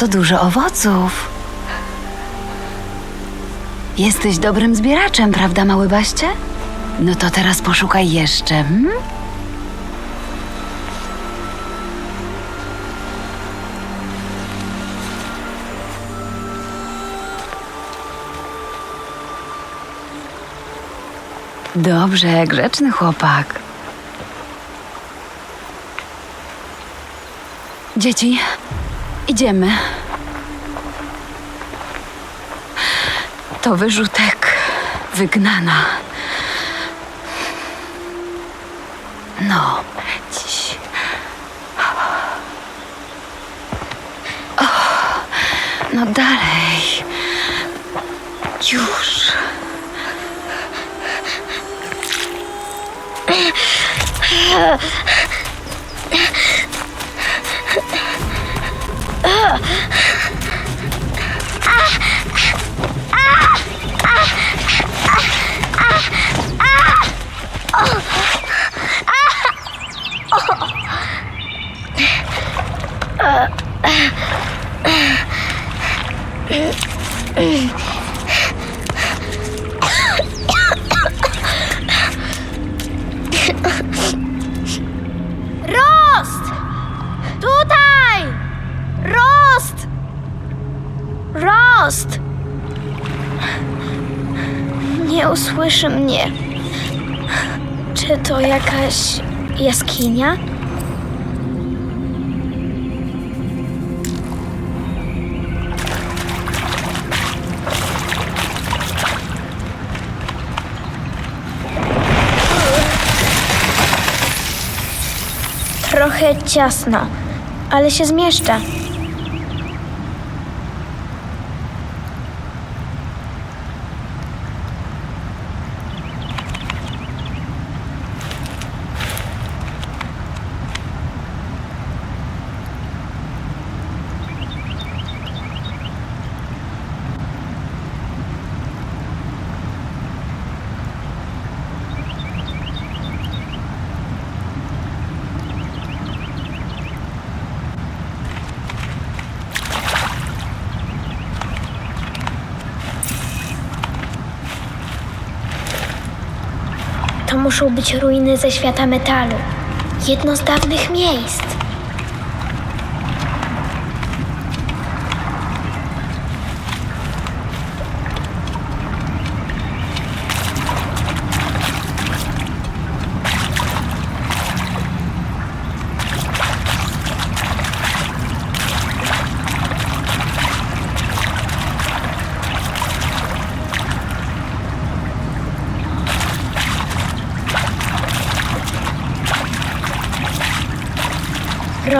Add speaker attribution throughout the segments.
Speaker 1: To dużo owoców. Jesteś dobrym zbieraczem, prawda, mały baście? No to teraz poszukaj jeszcze. Hmm? Dobrze, grzeczny chłopak. Dzieci, idziemy. To wyrzutek wygnana. No, dziś. O, no dalej. Już.
Speaker 2: Rost! Nie usłyszy mnie. Czy to jakaś jaskinia? Trochę ciasno, ale się zmieszczę. To muszą być ruiny ze świata metalu. Jedno z dawnych miejsc.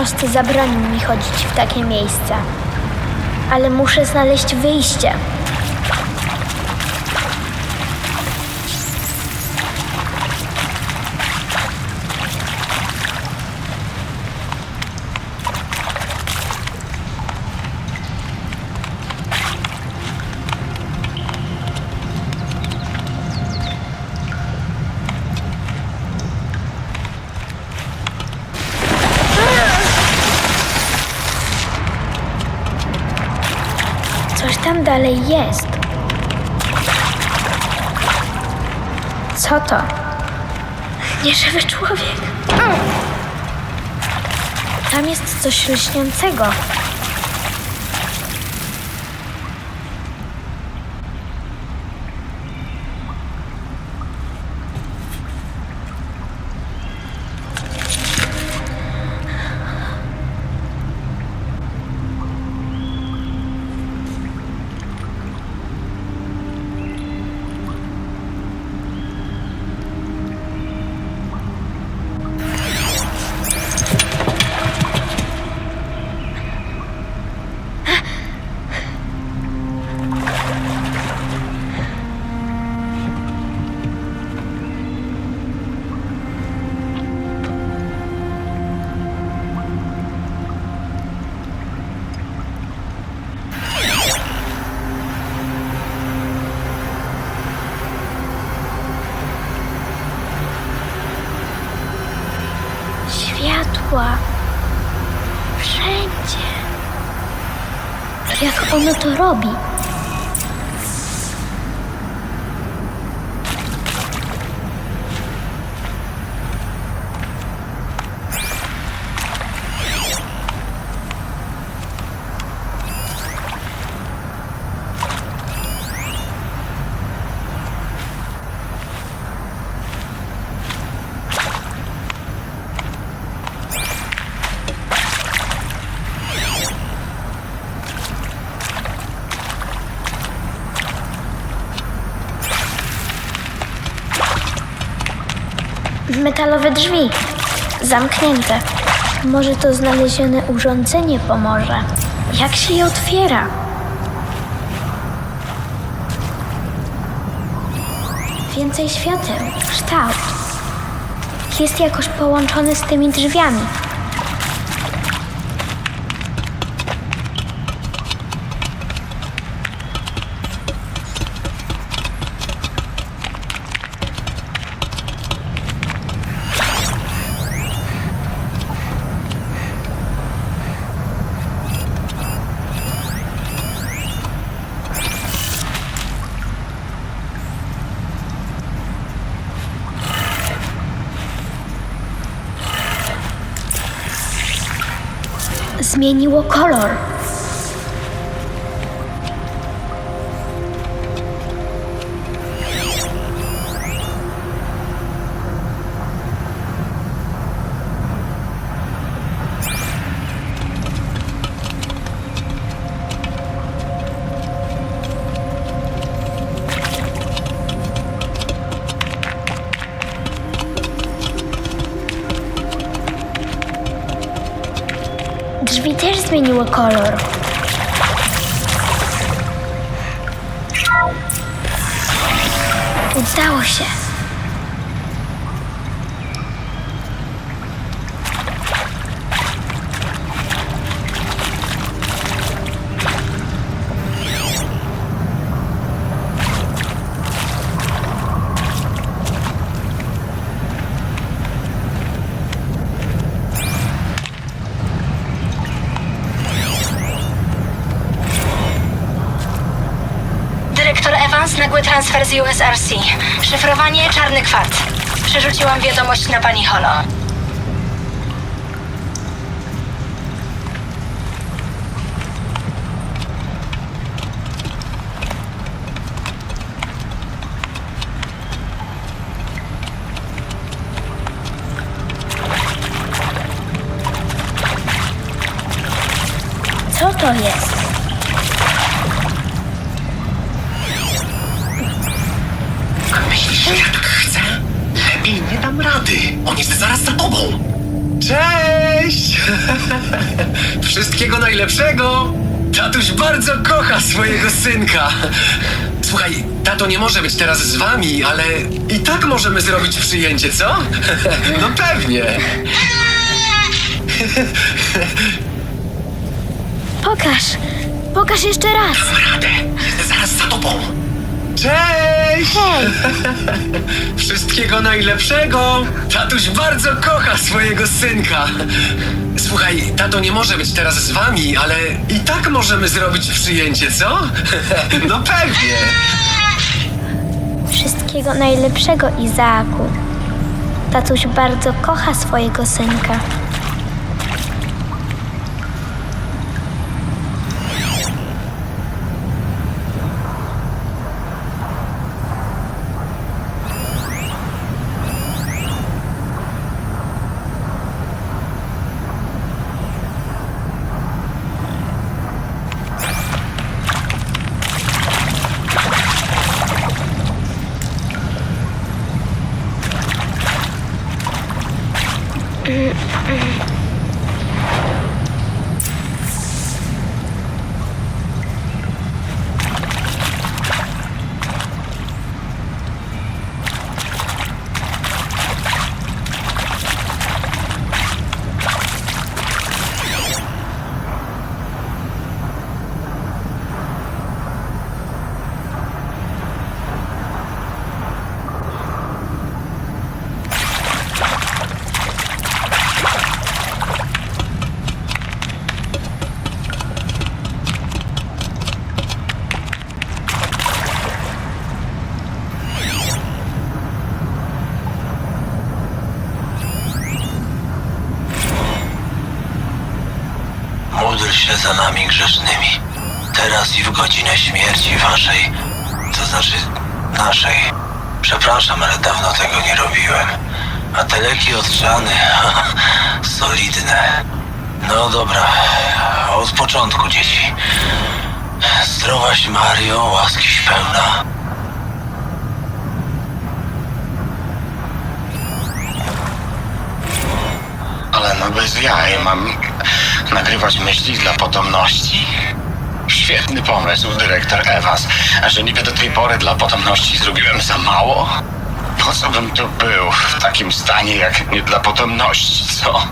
Speaker 2: Rost zabronił mi chodzić w takie miejsca. Ale muszę znaleźć wyjście. Dalej jest. Co to? Nieżywy człowiek. Tam jest coś lśniącego. 比。Metalowe drzwi. Zamknięte. Może to znalezione urządzenie pomoże. Jak się je otwiera? Więcej świateł. Kształt. Jest jakoś połączony z tymi drzwiami. Zmieniło kolor.
Speaker 3: color. Transfer z USRC. Szyfrowanie czarny kwart. Przerzuciłam wiadomość na pani Holo.
Speaker 2: Co to jest?
Speaker 4: Myślisz, że ja tak chcę? Lepiej nie dam rady. On jest zaraz za tobą. Cześć! Wszystkiego najlepszego! Tatuś bardzo kocha swojego synka. Słuchaj, tato nie może być teraz z wami, ale i tak możemy zrobić przyjęcie, co? No pewnie.
Speaker 2: Pokaż. Pokaż jeszcze raz.
Speaker 4: Dam radę. Jest zaraz za tobą. Cześć!
Speaker 2: Hej,
Speaker 4: Wszystkiego najlepszego! Tatuś bardzo kocha swojego synka. Słuchaj, tato nie może być teraz z wami, ale i tak możemy zrobić przyjęcie, co? No pewnie.
Speaker 2: wszystkiego najlepszego, Izaaku. Tatuś bardzo kocha swojego synka.
Speaker 5: Módl się za nami grzesznymi, teraz i w godzinę śmierci waszej, to znaczy naszej. Przepraszam, ale dawno tego nie robiłem. A te leki odgrzane, solidne. No dobra, od początku dzieci. Zdrowaś Mario, łaskiś pełna.
Speaker 6: Ale no bez jaj, mam nagrywać myśli dla potomności? Świetny pomysł, dyrektor Evans. A że niby do tej pory dla potomności zrobiłem za mało? Po co bym tu był w takim stanie jak nie dla potomności, co?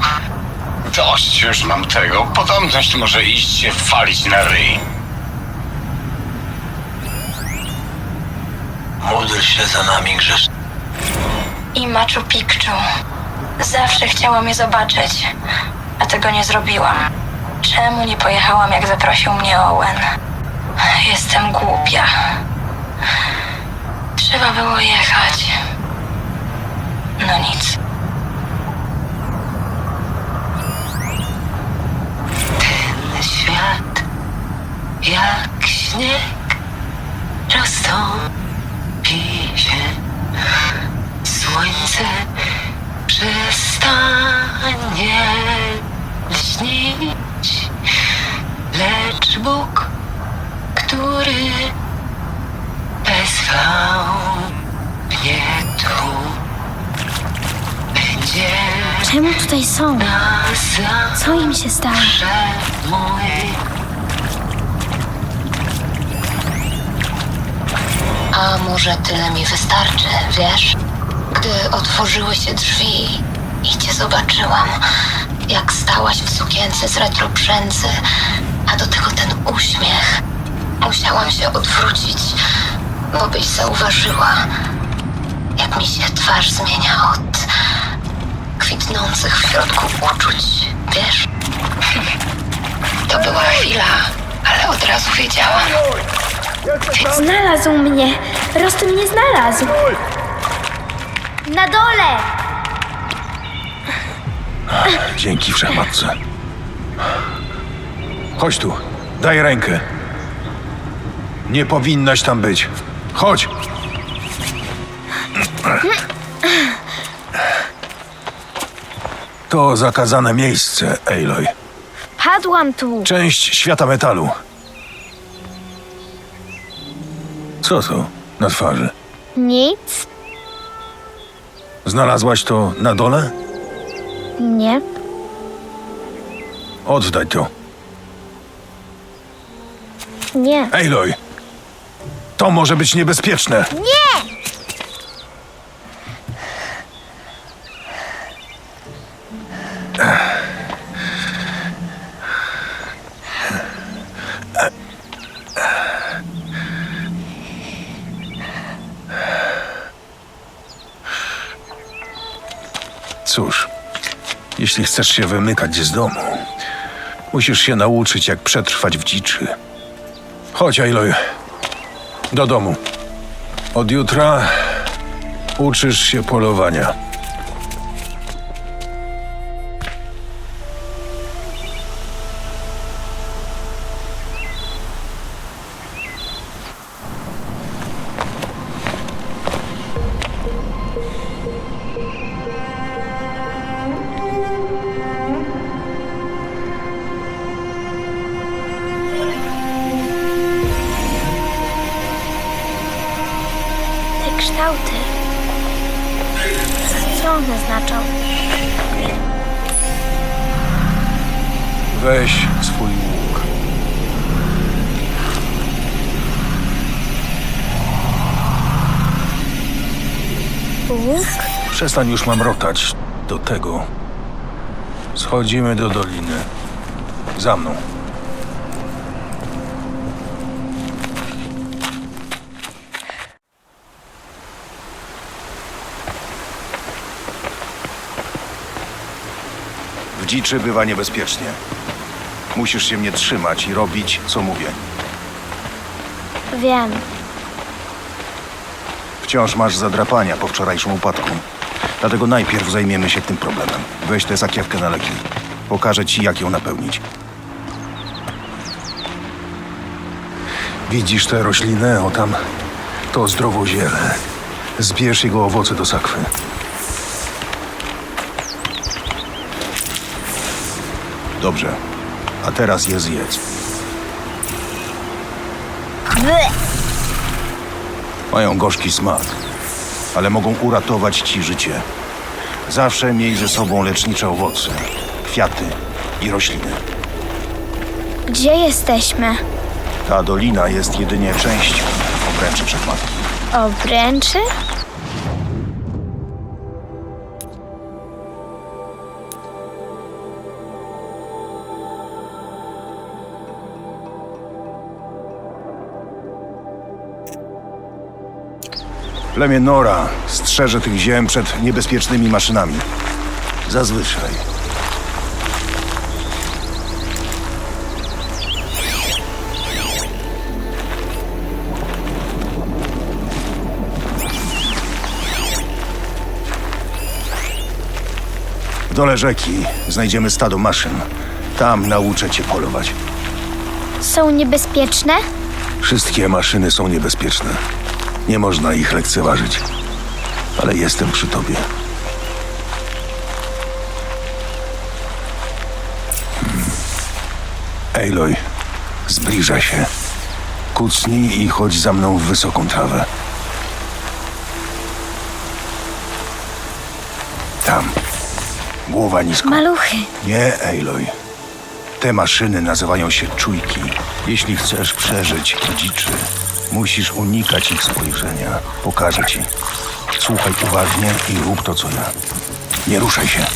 Speaker 6: Dość już mam tego. Potomność może iść się walić na ryj.
Speaker 5: Módl się za nami grzesznymi.
Speaker 3: I Machu Picchu. Zawsze chciałam je zobaczyć, a tego nie zrobiłam. Czemu nie pojechałam, jak zaprosił mnie Owen? Jestem głupia. Trzeba było jechać. No nic.
Speaker 7: Ten świat jak śnieg roztąpi się. Słońce przestanie lśnić, lecz Bóg, który wezwał mnie tu, będzie
Speaker 2: Czemu tutaj są? Co im się stało?
Speaker 7: mój. A może tyle mi wystarczy, wiesz? Gdy otworzyły się drzwi i cię zobaczyłam, jak stałaś w sukience z retroprzędzy, a do tego ten uśmiech. Musiałam się odwrócić, bo byś zauważyła, jak mi się twarz zmienia od kwitnących w środku uczuć, wiesz? To była chwila, ale od razu wiedziałam.
Speaker 2: Znalazł mnie! Rost mnie znalazł! Na dole!
Speaker 8: Dzięki wszechmatce. Chodź tu, daj rękę. Nie powinnaś tam być. Chodź. To zakazane miejsce, Aloy.
Speaker 2: Padłam tu!
Speaker 8: Część świata metalu. Co to na twarzy?
Speaker 2: Nic?
Speaker 8: Znalazłaś to na dole?
Speaker 2: Nie.
Speaker 8: Oddaj to.
Speaker 2: Nie.
Speaker 8: Aloy! To może być niebezpieczne.
Speaker 2: Nie!
Speaker 8: Jeśli chcesz się wymykać z domu, musisz się nauczyć, jak przetrwać w dziczy. Chodź, Aloy. Do domu. Od jutra uczysz się polowania.
Speaker 2: Znaczą?
Speaker 8: Weź swój łuk.
Speaker 2: Łuk?
Speaker 8: Przestań już mamrotać. Do tego. Schodzimy do doliny. Za mną. dziczy bywa niebezpiecznie. Musisz się mnie trzymać i robić, co mówię.
Speaker 2: Wiem.
Speaker 8: Wciąż masz zadrapania po wczorajszym upadku. Dlatego najpierw zajmiemy się tym problemem. Weź tę sakiewkę na leki. Pokażę ci, jak ją napełnić. Widzisz tę roślinę? O tam. To zdrowo ziele. Zbierz jego owoce do sakwy. Dobrze. A teraz je zjedz.
Speaker 2: Ble.
Speaker 8: Mają gorzki smak, ale mogą uratować ci życie. Zawsze miej ze sobą lecznicze owoce, kwiaty i rośliny.
Speaker 2: Gdzie jesteśmy?
Speaker 8: Ta dolina jest jedynie częścią obręczy wszechmatki.
Speaker 2: Obręczy?
Speaker 8: Plemię Nora strzeże tych ziem przed niebezpiecznymi maszynami. Zazwyczaj. W dole rzeki znajdziemy stado maszyn. Tam nauczę cię polować.
Speaker 2: Są niebezpieczne?
Speaker 8: Wszystkie maszyny są niebezpieczne. Nie można ich lekceważyć. Ale jestem przy tobie. Hmm. Aloy, zbliża się. Kucnij i chodź za mną w wysoką trawę. Tam. Głowa nisko.
Speaker 2: Maluchy.
Speaker 8: Nie, Aloy. Te maszyny nazywają się czujki. Jeśli chcesz przeżyć dziczy, musisz unikać ich spojrzenia. Pokażę ci. Słuchaj uważnie i rób to, co ja. Nie ruszaj się.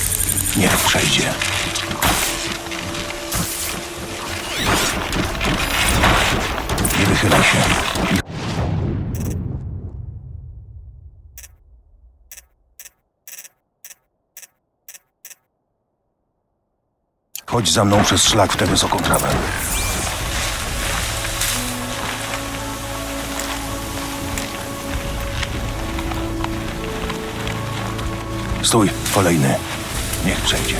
Speaker 8: Niech przejdzie. Nie wychylaj się. Chodź za mną przez szlak w tę wysoką trawę. Stój, kolejny. Niech przejdzie.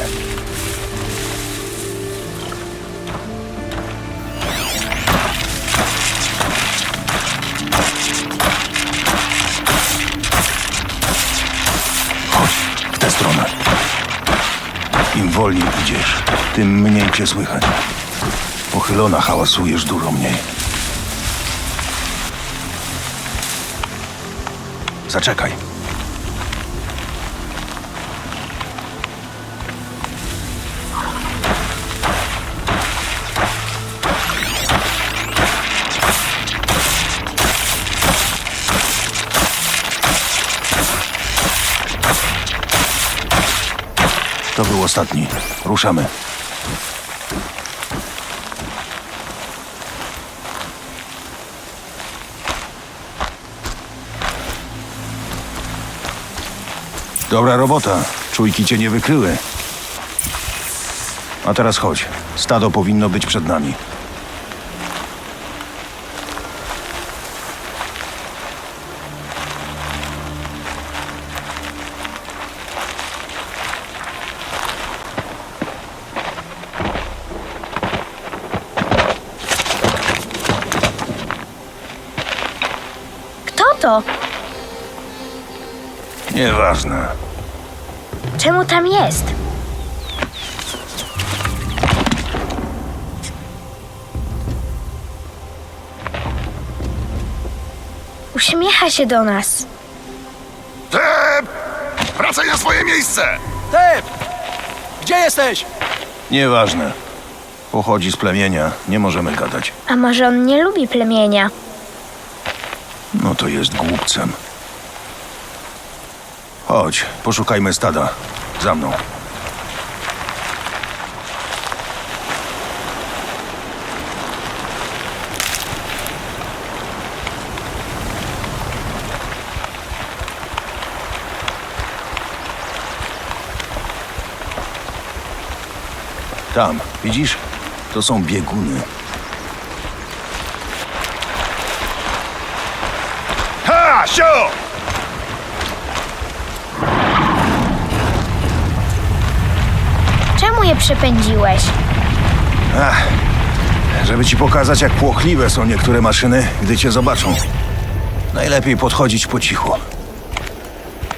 Speaker 8: Chodź, w tę stronę. Im wolniej idziesz, tym mniej cię słychać. Pochylona hałasujesz dużo mniej. Zaczekaj. Ostatni. Ruszamy. Dobra robota. Czujki cię nie wykryły. A teraz chodź. Stado powinno być przed nami.
Speaker 2: Się do nas.
Speaker 9: Tep! Wracaj na swoje miejsce!
Speaker 10: Tep! Gdzie jesteś?
Speaker 8: Nieważne. Pochodzi z plemienia. Nie możemy gadać.
Speaker 2: A może on nie lubi plemienia?
Speaker 8: No to jest głupcem. Chodź, poszukajmy stada. Za mną. Tam, widzisz? To są bieguny.
Speaker 9: Ha! Sio!
Speaker 2: Czemu je przepędziłeś?
Speaker 8: Ach, żeby ci pokazać, jak płochliwe są niektóre maszyny, gdy cię zobaczą. Najlepiej podchodzić po cichu.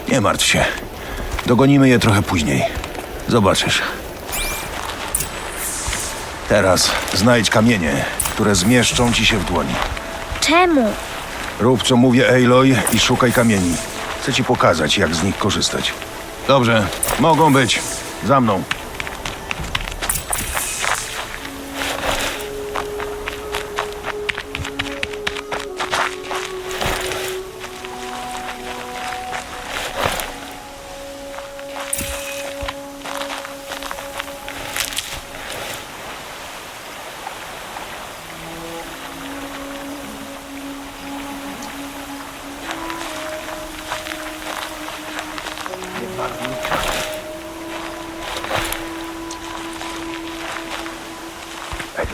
Speaker 8: Nie martw się. Dogonimy je trochę później. Zobaczysz. Teraz znajdź kamienie, które zmieszczą ci się w dłoni.
Speaker 2: Czemu?
Speaker 8: Rób co mówię, Aloy, i szukaj kamieni. Chcę ci pokazać, jak z nich korzystać. Dobrze, mogą być. Za mną.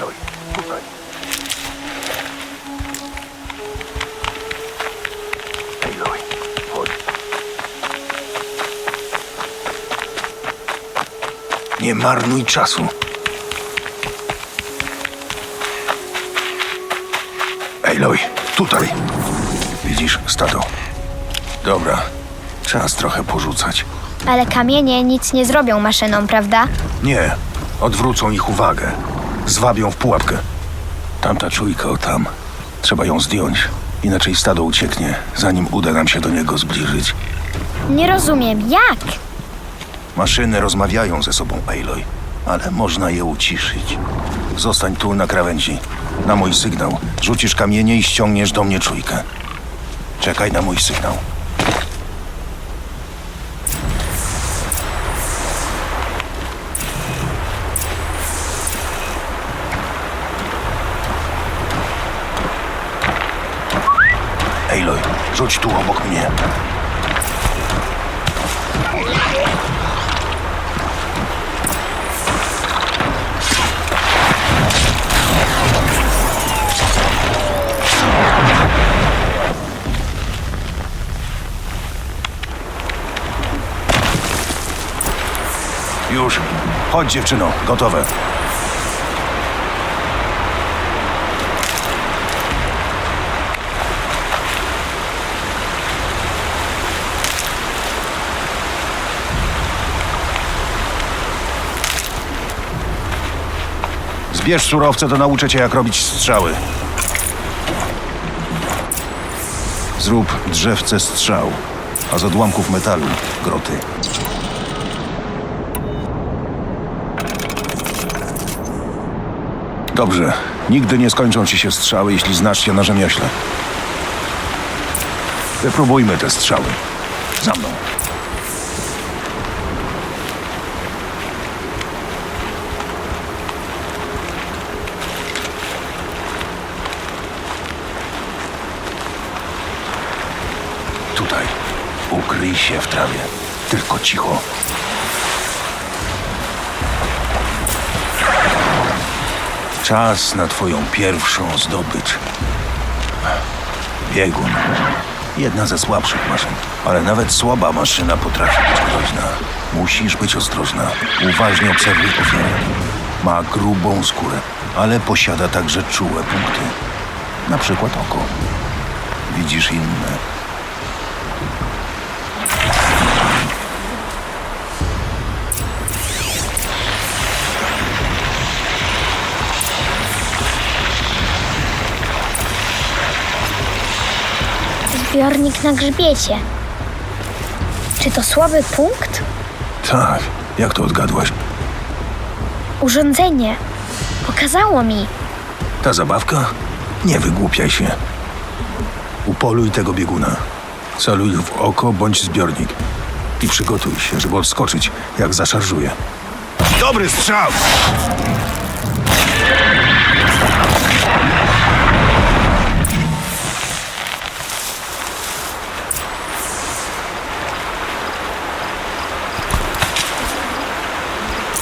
Speaker 8: Aloy, tutaj. Aloy, chodź. Nie marnuj czasu. Aloy, tutaj. Widzisz stado? Dobra, czas trochę porzucać.
Speaker 2: Ale kamienie nic nie zrobią maszynom, prawda?
Speaker 8: Nie, odwrócą ich uwagę. Zwabią w pułapkę. Tamta czujka o tam. Trzeba ją zdjąć. Inaczej stado ucieknie, zanim uda nam się do niego zbliżyć.
Speaker 2: Nie rozumiem, jak?
Speaker 8: Maszyny rozmawiają ze sobą, Aloy, ale można je uciszyć. Zostań tu na krawędzi. Na mój sygnał. Rzucisz kamienie i ściągniesz do mnie czujkę. Czekaj na mój sygnał. Aloy, rzuć tu obok mnie. Już. Chodź dziewczyno, gotowe. Zbierz surowce, to nauczę cię, jak robić strzały. Zrób drzewce strzał, a z odłamków metalu groty. Dobrze. Nigdy nie skończą ci się strzały, jeśli znasz się na rzemiośle. Wypróbujmy te strzały. Za mną. Tutaj. Ukryj się w trawie. Tylko cicho. Czas na twoją pierwszą zdobycz. Biegun. Jedna ze słabszych maszyn, ale nawet słaba maszyna potrafi być groźna. Musisz być ostrożna. Uważnie obserwuj ofiarę. Ma grubą skórę, ale posiada także czułe punkty. Na przykład oko. Widzisz inne.
Speaker 2: Zbiornik na grzbiecie. Czy to słaby punkt?
Speaker 8: Tak, jak to odgadłaś?
Speaker 2: Urządzenie. Pokazało mi.
Speaker 8: Ta zabawka? Nie wygłupiaj się. Upoluj tego bieguna. Celuj w oko bądź zbiornik. I przygotuj się, żeby odskoczyć, jak zaszarżuje. Dobry strzał!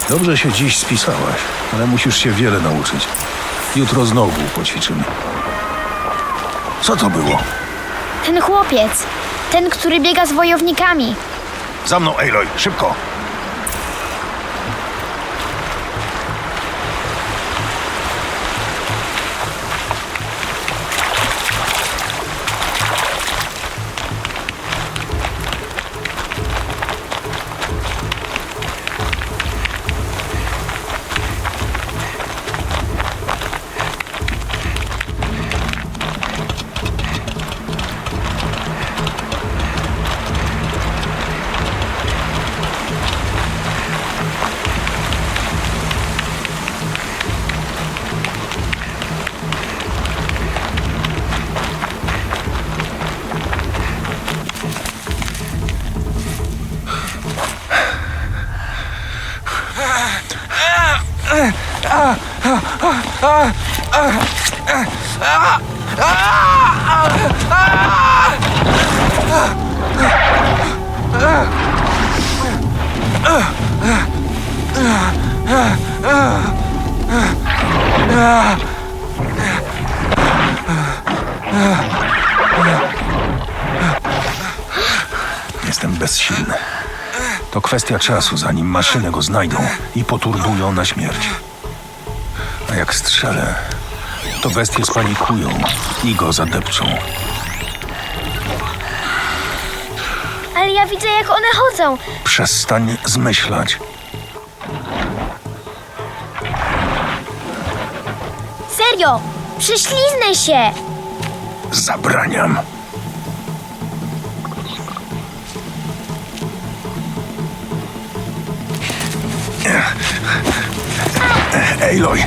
Speaker 8: Dobrze się dziś spisałaś, ale musisz się wiele nauczyć. Jutro znowu poćwiczymy. Co to było?
Speaker 2: Ten chłopiec. Ten, który biega z wojownikami.
Speaker 8: Za mną, Aloy, szybko! Kwestia czasu, zanim maszyny go znajdą i poturbują na śmierć. A jak strzelę, to bestie spanikują i go zadepczą.
Speaker 2: Ale ja widzę, jak one chodzą.
Speaker 8: Przestań zmyślać.
Speaker 2: Serio! Przyśliznę się!
Speaker 8: Zabraniam. Aloy!